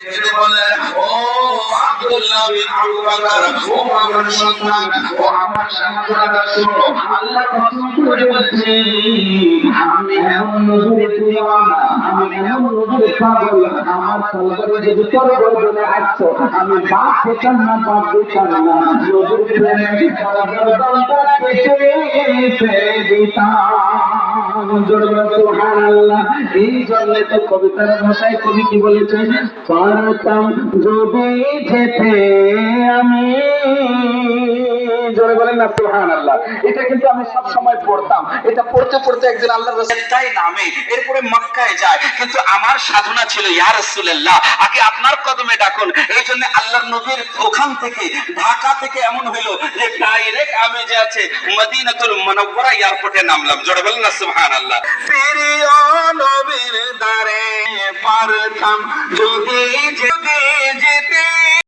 বললেন, ও আব্দুল্লাহ বিন আবু বকর, ও আমার সন্তান, ও আমার সন্তানরা শোনো, আল্লাহ কসম করে বলছে, আমি এমন নজরে দিওয়ানা, আমি এমন নজরে পাগল, আমার তলবারে যদি তোর গর্দনে আসছো, আমি বাপ পেতাম না, বাপ পেতাম না, নজর প্রেমে সারা গর্দনটা কেটে ফেলে দিতাম। কবিতার ভাষায় কবি কি বলেছেন আমি জোরে বলেন না সুহান আল্লাহ এটা কিন্তু আমি সব সময় পড়তাম। এটা পড়তে পড়তে একদিন আল্লাহ রসুলটাই নামে, এরপরে মক্কায় যায়। কিন্তু আমার সাধনা ছিল, ইয়া রাসূলুল্লাহ, আগে আপনার কদমে ডাকুন। এই জন্য আল্লাহর নবীর ওখান থেকে, ঢাকা থেকে এমন হইল যে ডাইরেক্ট আমি যে আছে মদিনাতুল মুনাওয়ারা এয়ারপোর্টে নামলাম। জোরে বলেন না, সুবহানাল্লাহ। প্রিয় নবীর দ্বারে পারতাম, যদি যদি